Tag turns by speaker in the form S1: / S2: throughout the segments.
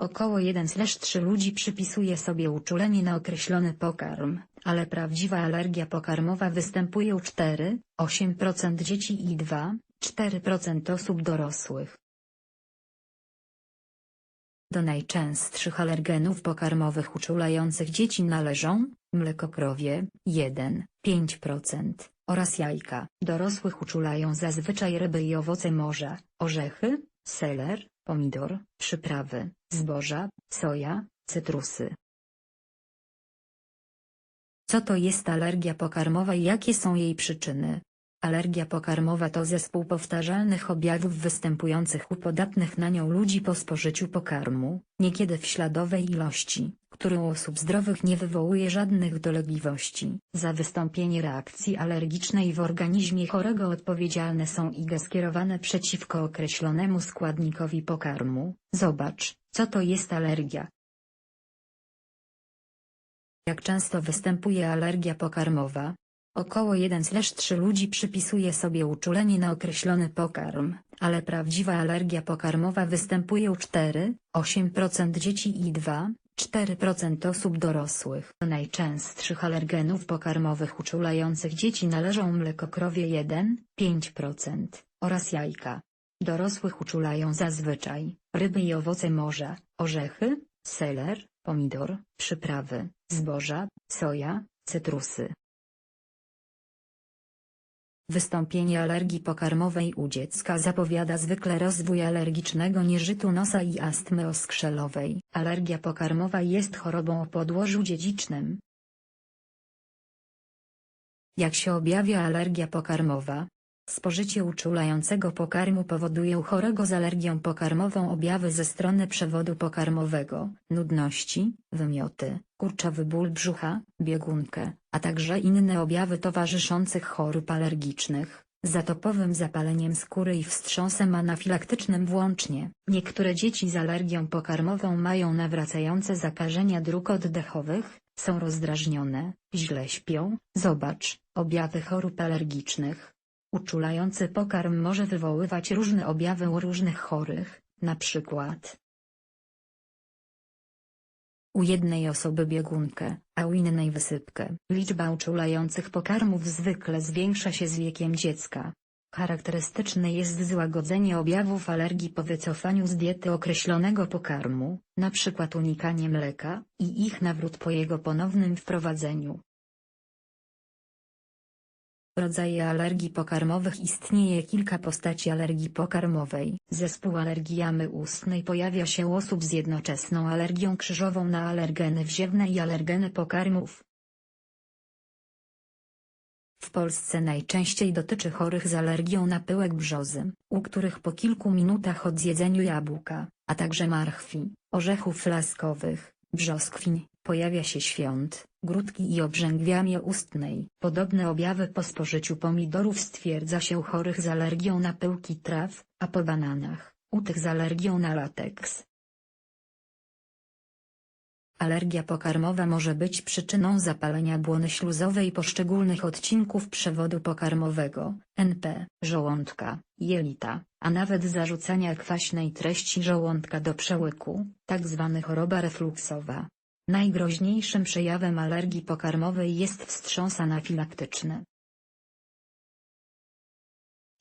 S1: Około 1/3 ludzi przypisuje sobie uczulenie na określony pokarm, ale prawdziwa alergia pokarmowa występuje u 4-8% dzieci i 2-4% osób dorosłych. Do najczęstszych alergenów pokarmowych uczulających dzieci należą mleko krowie 1-5% oraz jajka. Dorosłych uczulają zazwyczaj ryby i owoce morza, orzechy, seler, pomidor, przyprawy, zboża, soja, cytrusy. Co to jest alergia pokarmowa i jakie są jej przyczyny? Alergia pokarmowa to zespół powtarzalnych objawów występujących u podatnych na nią ludzi po spożyciu pokarmu, niekiedy w śladowej ilości, który u osób zdrowych nie wywołuje żadnych dolegliwości. Za wystąpienie reakcji alergicznej w organizmie chorego odpowiedzialne są IgE skierowane przeciwko określonemu składnikowi pokarmu. Zobacz, co to jest alergia. Jak często występuje alergia pokarmowa? Około 1/3 ludzi przypisuje sobie uczulenie na określony pokarm, ale prawdziwa alergia pokarmowa występuje u 4-8% dzieci i 2-4% osób dorosłych. Do najczęstszych alergenów pokarmowych uczulających dzieci należą mleko krowie 1-5% oraz jajka. Dorosłych uczulają zazwyczaj ryby i owoce morza, orzechy, seler, pomidor, przyprawy, zboża, soja, cytrusy. Wystąpienie alergii pokarmowej u dziecka zapowiada zwykle rozwój alergicznego nieżytu nosa i astmy oskrzelowej. Alergia pokarmowa jest chorobą o podłożu dziedzicznym. Jak się objawia alergia pokarmowa? Spożycie uczulającego pokarmu powoduje u chorego z alergią pokarmową objawy ze strony przewodu pokarmowego, nudności, wymioty, kurczowy ból brzucha, biegunkę, a także inne objawy towarzyszących chorób alergicznych, zatopowym zapaleniem skóry i wstrząsem anafilaktycznym włącznie. Niektóre dzieci z alergią pokarmową mają nawracające zakażenia dróg oddechowych, są rozdrażnione, źle śpią. Zobacz, objawy chorób alergicznych. Uczulający pokarm może wywoływać różne objawy u różnych chorych, na przykład u jednej osoby biegunkę, a u innej wysypkę. Liczba uczulających pokarmów zwykle zwiększa się z wiekiem dziecka. Charakterystyczne jest złagodzenie objawów alergii po wycofaniu z diety określonego pokarmu, np. unikanie mleka, i ich nawrót po jego ponownym wprowadzeniu. Rodzaje alergii pokarmowych Istnieje kilka postaci alergii pokarmowej. Zespół alergii jamy ustnej pojawia się u osób z jednoczesną alergią krzyżową na alergeny wziewne i alergeny pokarmów. W Polsce najczęściej dotyczy chorych z alergią na pyłek brzozy, u których po kilku minutach od zjedzeniu jabłka, a także marchwi, orzechów laskowych, brzoskwin, pojawia się świąt, grudki i obrzęgwiamie ustnej. Podobne objawy po spożyciu pomidorów stwierdza się u chorych z alergią na pyłki traw, a po bananach, u tych z alergią na lateks. Alergia pokarmowa może być przyczyną zapalenia błony śluzowej poszczególnych odcinków przewodu pokarmowego, NP, żołądka, jelita, a nawet zarzucania kwaśnej treści żołądka do przełyku, tzw. choroba refluksowa. Najgroźniejszym przejawem alergii pokarmowej jest wstrząs anafilaktyczny.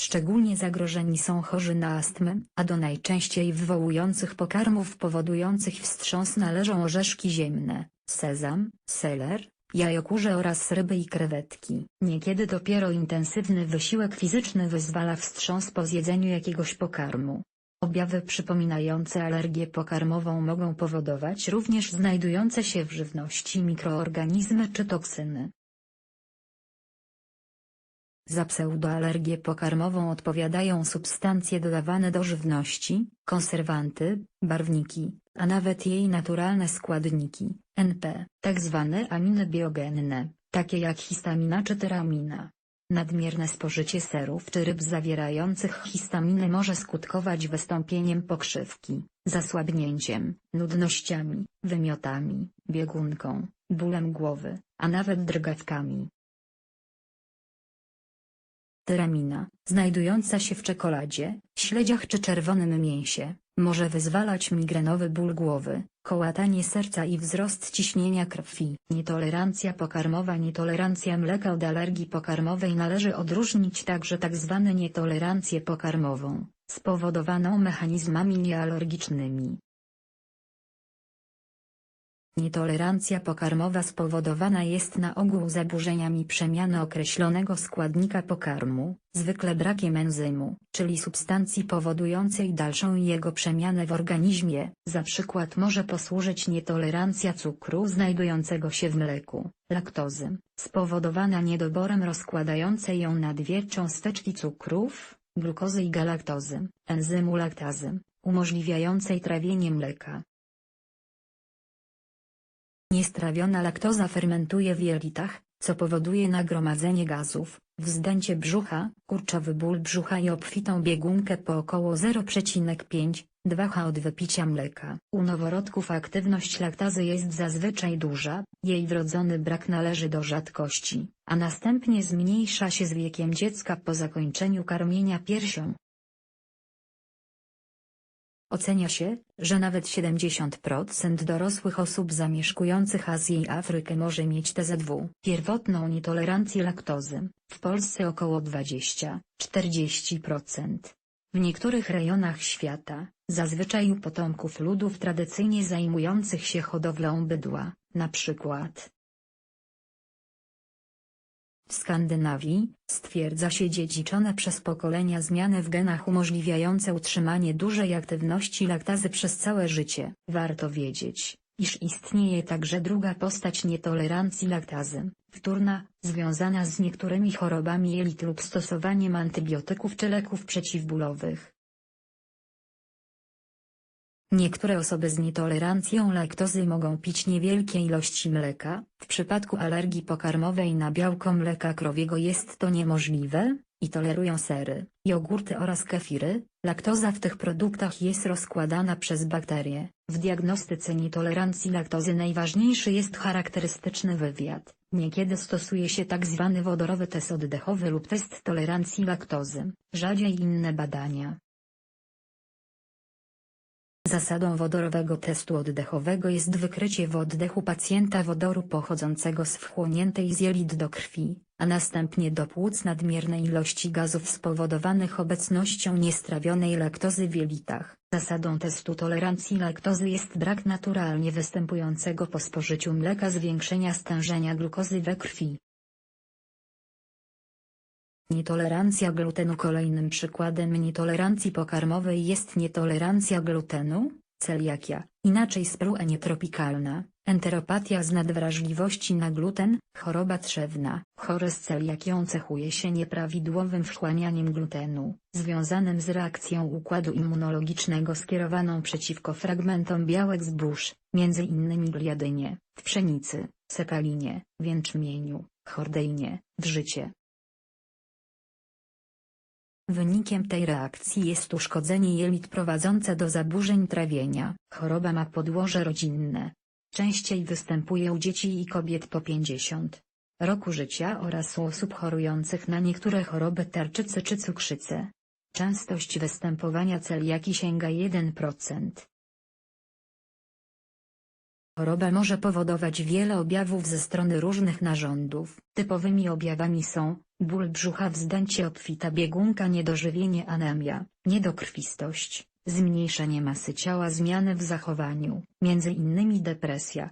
S1: Szczególnie zagrożeni są chorzy na astmę, a do najczęściej wywołujących pokarmów powodujących wstrząs należą orzeszki ziemne, sezam, seler, jajokurze oraz ryby i krewetki. Niekiedy dopiero intensywny wysiłek fizyczny wyzwala wstrząs po zjedzeniu jakiegoś pokarmu. Objawy przypominające alergię pokarmową mogą powodować również znajdujące się w żywności mikroorganizmy czy toksyny. Za pseudoalergię pokarmową odpowiadają substancje dodawane do żywności, konserwanty, barwniki, a nawet jej naturalne składniki, NP, tzw. aminy biogenne, takie jak histamina czy tyramina. Nadmierne spożycie serów czy ryb zawierających histaminę może skutkować wystąpieniem pokrzywki, zasłabnięciem, nudnościami, wymiotami, biegunką, bólem głowy, a nawet drgawkami. Tyramina, znajdująca się w czekoladzie, śledziach czy czerwonym mięsie, Może wyzwalać migrenowy ból głowy, kołatanie serca i wzrost ciśnienia krwi. Nietolerancja pokarmowa Nietolerancja mleka od alergii pokarmowej należy odróżnić także tzw. nietolerancję pokarmową, spowodowaną mechanizmami niealergicznymi. Nietolerancja pokarmowa spowodowana jest na ogół zaburzeniami przemiany określonego składnika pokarmu, zwykle brakiem enzymu, czyli substancji powodującej dalszą jego przemianę w organizmie. Za przykład może posłużyć nietolerancja cukru znajdującego się w mleku, laktozy, spowodowana niedoborem rozkładającej ją na dwie cząsteczki cukrów, glukozy i galaktozy, enzymu laktazy, umożliwiającej trawienie mleka. Niestrawiona laktoza fermentuje w jelitach, co powoduje nagromadzenie gazów, wzdęcie brzucha, kurczowy ból brzucha i obfitą biegunkę po około 0,5-2 H od wypicia mleka. U noworodków aktywność laktazy jest zazwyczaj duża, jej wrodzony brak należy do rzadkości, a następnie zmniejsza się z wiekiem dziecka po zakończeniu karmienia piersią. Ocenia się, że nawet 70% dorosłych osób zamieszkujących Azję i Afrykę może mieć TZW. Pierwotną nietolerancję laktozy, w Polsce około 20-40%. W niektórych rejonach świata, zazwyczaj u potomków ludów tradycyjnie zajmujących się hodowlą bydła, na przykład w Skandynawii, stwierdza się dziedziczone przez pokolenia zmiany w genach umożliwiające utrzymanie dużej aktywności laktazy przez całe życie. Warto wiedzieć, iż istnieje także druga postać nietolerancji laktazy, wtórna, związana z niektórymi chorobami jelit lub stosowaniem antybiotyków czy leków przeciwbólowych. Niektóre osoby z nietolerancją laktozy mogą pić niewielkie ilości mleka, w przypadku alergii pokarmowej na białko mleka krowiego jest to niemożliwe, i tolerują sery, jogurty oraz kefiry, laktoza w tych produktach jest rozkładana przez bakterie. W diagnostyce nietolerancji laktozy najważniejszy jest charakterystyczny wywiad, niekiedy stosuje się. Tak wodorowy test oddechowy lub test tolerancji laktozy, rzadziej inne badania. Zasadą wodorowego testu oddechowego jest wykrycie w oddechu pacjenta wodoru pochodzącego z wchłoniętej z jelit do krwi, a następnie do płuc nadmiernej ilości gazów spowodowanych obecnością niestrawionej laktozy w jelitach. Zasadą testu tolerancji laktozy jest brak naturalnie występującego po spożyciu mleka zwiększenia stężenia glukozy we krwi. Nietolerancja glutenu Kolejnym przykładem nietolerancji pokarmowej jest nietolerancja glutenu, celiakia, inaczej spruenie tropikalna, enteropatia z nadwrażliwości na gluten, choroba trzewna. Chory z celiakią cechuje się nieprawidłowym wchłanianiem glutenu, związanym z reakcją układu immunologicznego skierowaną przeciwko fragmentom białek zbóż, m.in. gliadynie, w pszenicy, sepalinie, jęczmieniu, chordeinie, w życie, Wynikiem tej reakcji jest uszkodzenie jelit prowadzące do zaburzeń trawienia. Choroba ma podłoże rodzinne. Częściej występuje u dzieci i kobiet po 50 roku życia oraz u osób chorujących na niektóre choroby tarczycy czy cukrzycę. Częstość występowania celiaki sięga 1%. Choroba może powodować wiele objawów ze strony różnych narządów. Typowymi objawami są ból brzucha wzdęcie obfita biegunka niedożywienie anemia, niedokrwistość, zmniejszenie masy ciała zmiany w zachowaniu, m.in. depresja.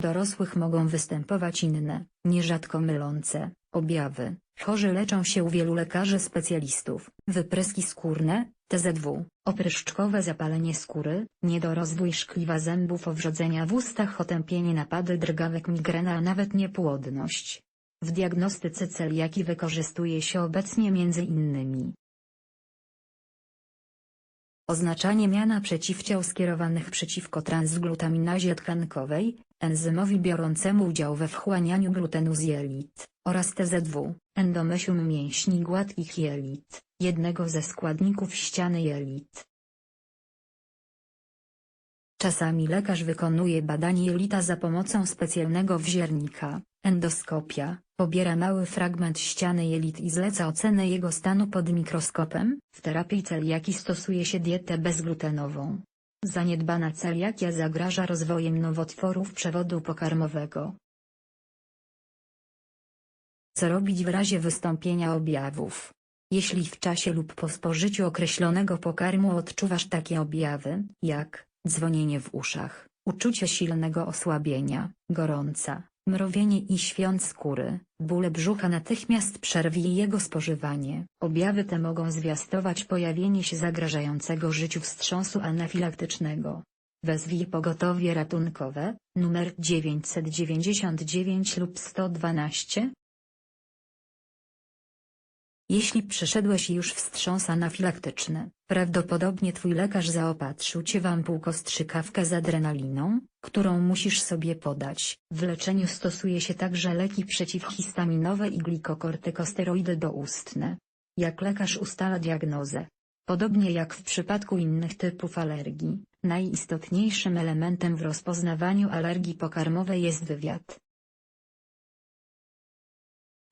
S1: Dorosłych mogą występować inne, nierzadko mylące, objawy. Chorzy leczą się u wielu lekarzy specjalistów. Wypryski skórne, TZW, opryszczkowe zapalenie skóry, niedorozwój szkliwa zębów owrzodzenia w ustach otępienie napady drgawek migrena a nawet niepłodność. W diagnostyce celiaki wykorzystuje się obecnie m.in. Oznaczanie miana przeciwciał skierowanych przeciwko transglutaminazie tkankowej, enzymowi biorącemu udział we wchłanianiu glutenu z jelit, oraz TZW, endomysium mięśni gładkich jelit, jednego ze składników ściany jelit. Czasami lekarz wykonuje badanie jelita za pomocą specjalnego wziernika, endoskopia, pobiera mały fragment ściany jelit i zleca ocenę jego stanu pod mikroskopem. W terapii celiaki stosuje się dietę bezglutenową. Zaniedbana celiakia zagraża rozwojem nowotworów przewodu pokarmowego. Co robić w razie wystąpienia objawów? Jeśli w czasie lub po spożyciu określonego pokarmu odczuwasz takie objawy, jak dzwonienie w uszach, uczucie silnego osłabienia, gorąca, mrowienie i świąt skóry, bóle brzucha natychmiast przerwij jego spożywanie. Objawy te mogą zwiastować pojawienie się zagrażającego życiu wstrząsu anafilaktycznego. Wezwij pogotowie ratunkowe, numer 999 lub 112, jeśli przeszedłeś już wstrząs anafilaktyczny, prawdopodobnie twój lekarz zaopatrzył cię w ampułko strzykawkę z adrenaliną, którą musisz sobie podać. W leczeniu stosuje się także leki przeciwhistaminowe i glikokortykosteroidy doustne. Jak lekarz ustala diagnozę? Podobnie jak w przypadku innych typów alergii, najistotniejszym elementem w rozpoznawaniu alergii pokarmowej jest wywiad.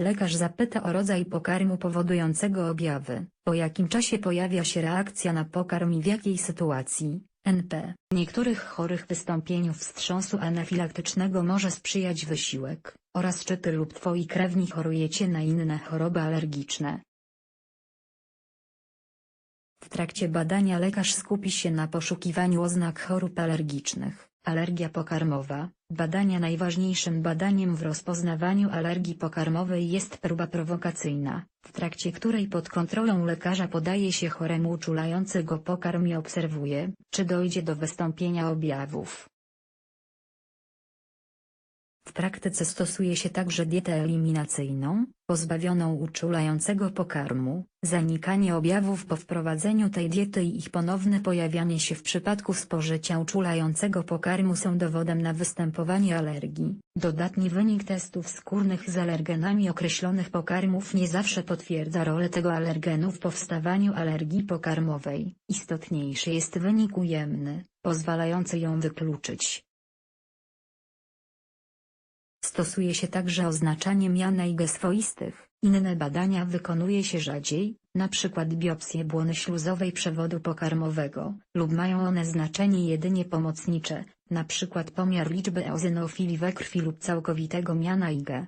S1: Lekarz zapyta o rodzaj pokarmu powodującego objawy, po jakim czasie pojawia się reakcja na pokarm i w jakiej sytuacji. NP. Niektórych chorych wystąpieniu wstrząsu anafilaktycznego może sprzyjać wysiłek, oraz czy ty lub twoi krewni chorujecie na inne choroby alergiczne. W trakcie badania lekarz skupi się na poszukiwaniu oznak chorób alergicznych. Alergia pokarmowa. Badania Najważniejszym badaniem w rozpoznawaniu alergii pokarmowej jest próba prowokacyjna, w trakcie której pod kontrolą lekarza podaje się choremu uczulający go pokarm i obserwuje, czy dojdzie do wystąpienia objawów. W praktyce stosuje się także dietę eliminacyjną, pozbawioną uczulającego pokarmu. Zanikanie objawów po wprowadzeniu tej diety i ich ponowne pojawianie się w przypadku spożycia uczulającego pokarmu są dowodem na występowanie alergii. Dodatni wynik testów skórnych z alergenami określonych pokarmów nie zawsze potwierdza rolę tego alergenu w powstawaniu alergii pokarmowej. Istotniejszy jest wynik ujemny, pozwalający ją wykluczyć. Stosuje się także oznaczanie mian i G swoistych. Inne badania wykonuje się rzadziej, np. biopsję błony śluzowej przewodu pokarmowego, lub mają one znaczenie jedynie pomocnicze, np. pomiar liczby eozinofili we krwi lub całkowitego miana IgE.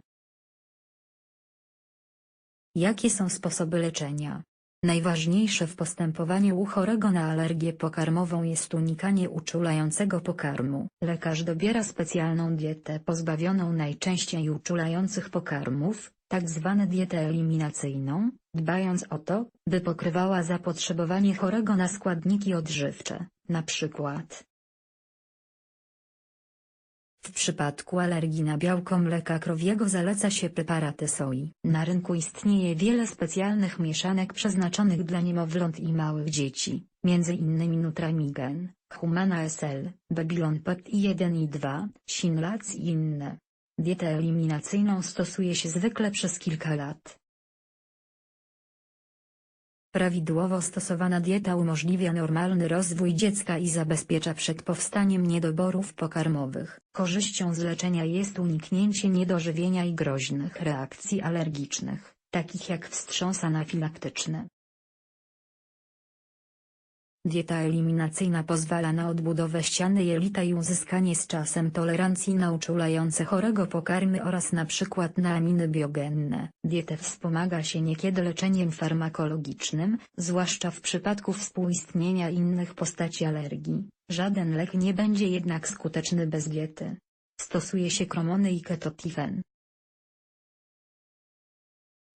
S1: Jakie są sposoby leczenia? Najważniejsze w postępowaniu u chorego na alergię pokarmową jest unikanie uczulającego pokarmu. Lekarz dobiera specjalną dietę pozbawioną najczęściej uczulających pokarmów, tak zwane dietę eliminacyjną, dbając o to, by pokrywała zapotrzebowanie chorego na składniki odżywcze, np. W przypadku alergii na białko mleka krowiego zaleca się preparaty soi. Na rynku istnieje wiele specjalnych mieszanek przeznaczonych dla niemowląt i małych dzieci, m.in. Nutramigen, Humana SL, Babylon Pet i 1 i 2, Sinlac i inne. Dietę eliminacyjną stosuje się zwykle przez kilka lat. Prawidłowo stosowana dieta umożliwia normalny rozwój dziecka i zabezpiecza przed powstaniem niedoborów pokarmowych. Korzyścią z leczenia jest uniknięcie niedożywienia i groźnych reakcji alergicznych, takich jak wstrząs anafilaktyczny. Dieta eliminacyjna pozwala na odbudowę ściany jelita i uzyskanie z czasem tolerancji na uczulające chorego pokarmy oraz na przykład na aminy biogenne. Dietę wspomaga się niekiedy leczeniem farmakologicznym, zwłaszcza w przypadku współistnienia innych postaci alergii. Żaden lek nie będzie jednak skuteczny bez diety. Stosuje się kromony i ketotifen.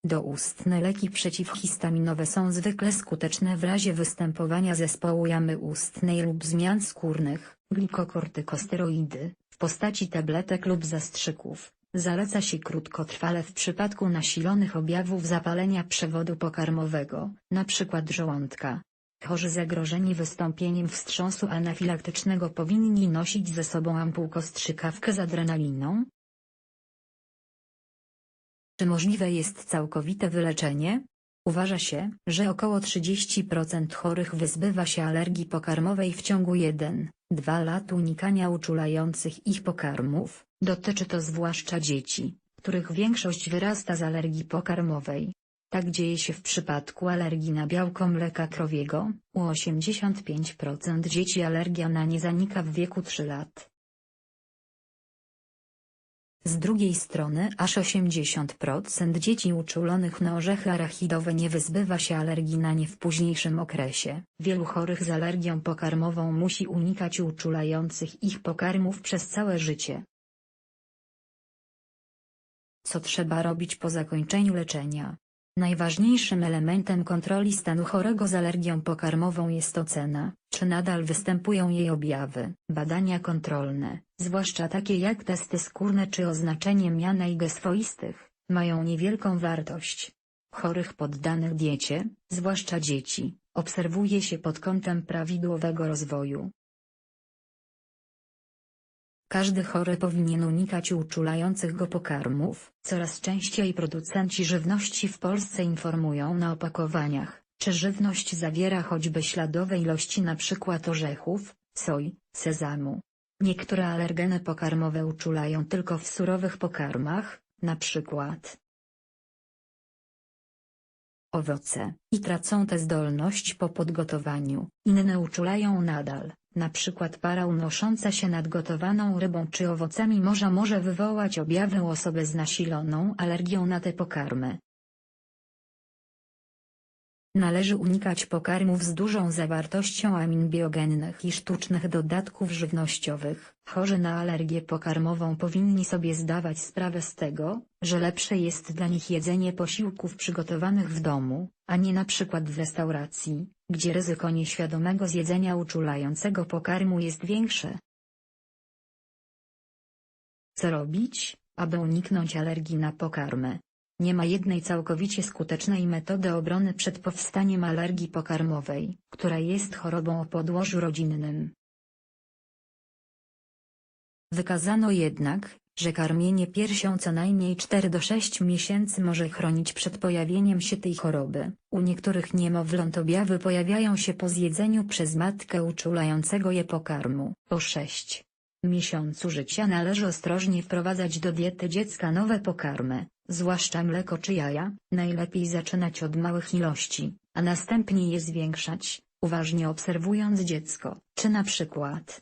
S1: Doustne leki przeciwhistaminowe są zwykle skuteczne w razie występowania zespołu jamy ustnej lub zmian skórnych. Glikokortykosteroidy, w postaci tabletek lub zastrzyków, zaleca się krótkotrwale w przypadku nasilonych objawów zapalenia przewodu pokarmowego, np. żołądka. Chorzy zagrożeni wystąpieniem wstrząsu anafilaktycznego powinni nosić ze sobą ampułko strzykawkę z adrenaliną, czy możliwe jest całkowite wyleczenie? Uważa się, że około 30% chorych wyzbywa się alergii pokarmowej w ciągu 1, 2 lat unikania uczulających ich pokarmów, dotyczy to zwłaszcza dzieci, których większość wyrasta z alergii pokarmowej. Tak dzieje się w przypadku alergii na białko mleka krowiego, u 85% dzieci alergia na nie zanika w wieku 3 lat. Z drugiej strony aż 80% dzieci uczulonych na orzechy arachidowe nie wyzbywa się alergii na nie w późniejszym okresie. Wielu chorych z alergią pokarmową musi unikać uczulających ich pokarmów przez całe życie. Co trzeba robić po zakończeniu leczenia? Najważniejszym elementem kontroli stanu chorego z alergią pokarmową jest ocena, czy nadal występują jej objawy. Badania kontrolne, zwłaszcza takie jak testy skórne czy oznaczenie miana i mają niewielką wartość. Chorych poddanych diecie, zwłaszcza dzieci, obserwuje się pod kątem prawidłowego rozwoju. Każdy chory powinien unikać uczulających go pokarmów. Coraz częściej producenci żywności w Polsce informują na opakowaniach, czy żywność zawiera choćby śladowe ilości np. orzechów, soi, sezamu. Niektóre alergeny pokarmowe uczulają tylko w surowych pokarmach, np. owoce, i tracą tę zdolność po podgotowaniu, inne uczulają nadal. Na przykład para unosząca się nad gotowaną rybą czy owocami morza może wywołać objawy u osoby z nasiloną alergią na te pokarmy. Należy unikać pokarmów z dużą zawartością amin biogennych i sztucznych dodatków żywnościowych. Chorzy na alergię pokarmową powinni sobie zdawać sprawę z tego, że lepsze jest dla nich jedzenie posiłków przygotowanych w domu, a nie na przykład w restauracji, gdzie ryzyko nieświadomego zjedzenia uczulającego pokarmu jest większe. Co robić, aby uniknąć alergii na pokarmy? Nie ma jednej całkowicie skutecznej metody obrony przed powstaniem alergii pokarmowej, która jest chorobą o podłożu rodzinnym. Wykazano jednak, że karmienie piersią co najmniej 4 do 6 miesięcy może chronić przed pojawieniem się tej choroby. U niektórych niemowląt objawy pojawiają się po zjedzeniu przez matkę uczulającego je pokarmu. Po 6 miesiącu życia należy ostrożnie wprowadzać do diety dziecka nowe pokarmy, zwłaszcza mleko czy jaja, najlepiej zaczynać od małych ilości, a następnie je zwiększać, uważnie obserwując dziecko, czy na przykład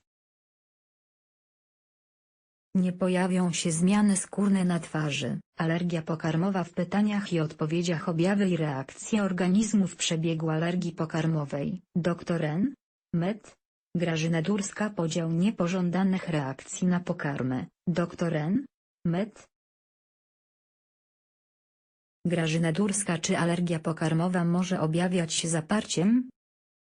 S1: nie pojawią się zmiany skórne na twarzy, alergia pokarmowa w pytaniach i odpowiedziach objawy i reakcje organizmu w przebiegu alergii pokarmowej. Dr N. Met. Grażyna Durska Podział niepożądanych reakcji na pokarmy. Dr N. Met. Grażyna Durska Czy alergia pokarmowa może objawiać się zaparciem?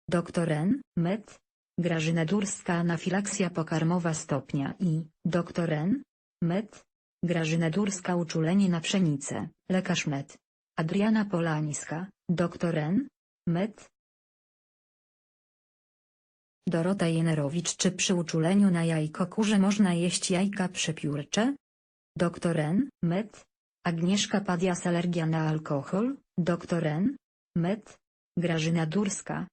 S1: Dr N. Met. Grażyna Durska Anafilaksja pokarmowa stopnia I. Dr N. Med. Grażyna Durska Uczulenie na pszenicę, lekarz med. Adriana Polańska, dr N. Med. Dorota Jenerowicz Czy przy uczuleniu na jajko kurze można jeść jajka przepiórcze? Dr N. Med. Agnieszka Padias Alergia na alkohol, dr N. Med. Grażyna Durska,